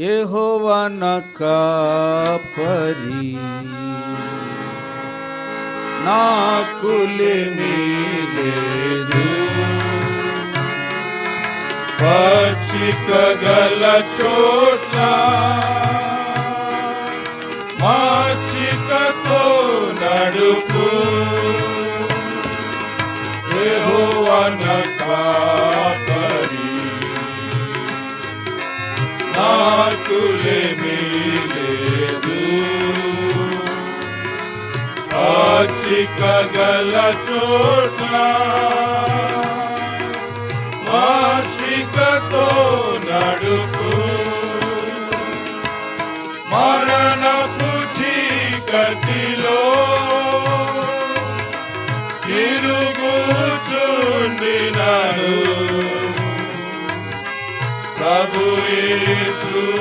యెహోవన కాపరి. నాకులేమీ లేదు. పచ్చిక గల చోట్ల మాచికతో నడుపు నాకులేమీ లేదు. పచ్చిక గల చోట్ల వార్షికతో నడుపు ప్రభు యేసునను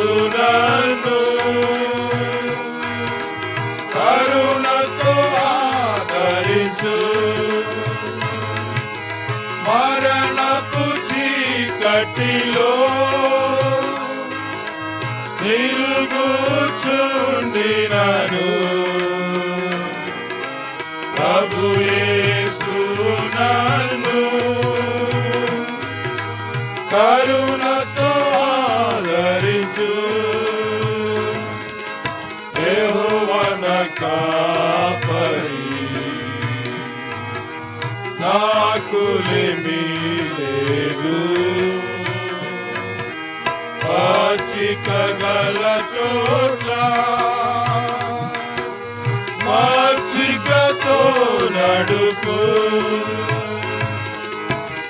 కరుణతో ఆదరించు మరణపు చీకటిలో తిరుగుచుండినను ప్రభు యేసు కాపరి. నాకులేమీ లేదు. పచ్చిక గల చోట్ల మచ్చికతో నడుపు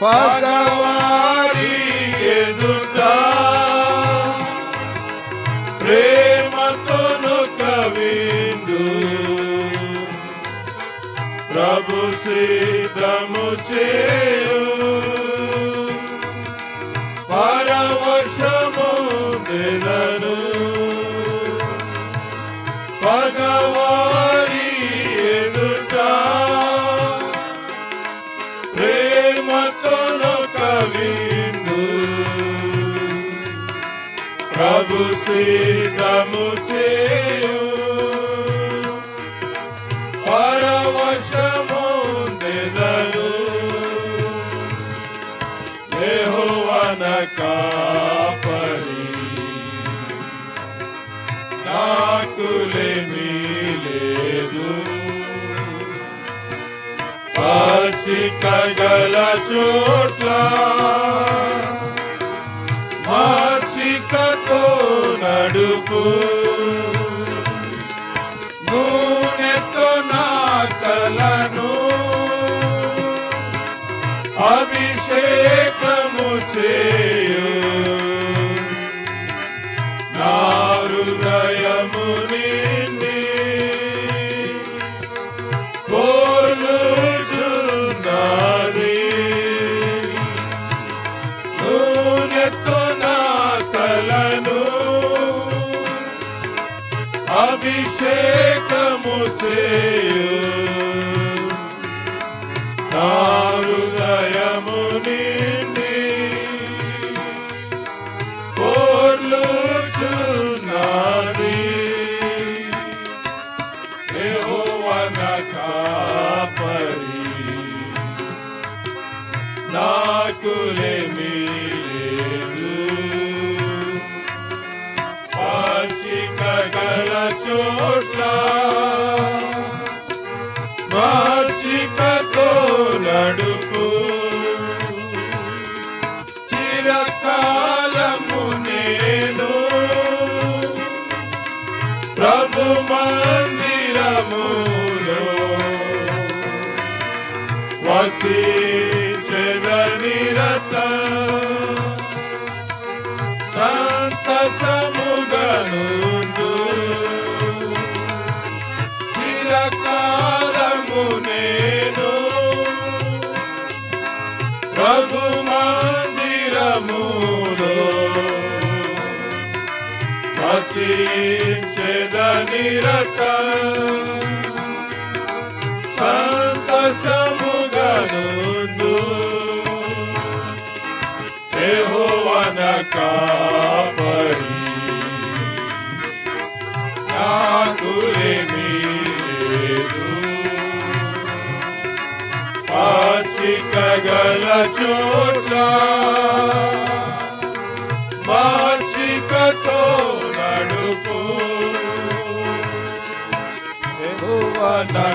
పగవారి ఎదుట ప్రభు సిద్ధము చేయు పరవశము దినను. పగవారి ఎదుట ప్రేమతోను కవిందు. ప్రభు సిద్ధము చేయు యెహోవన కాపరి నాకులేమీ లేదు పచ్చిక చోట్ల మార్చికతో నడుపు você. మందిరములో వసించదనిరత సంతసముగనుందు చిరకాలము నేను ప్రభు మందిరములో నిరత సంతసముగను యెహోవాన కాపరి. నాకులేమి లేదు పాచికగల చోట్ల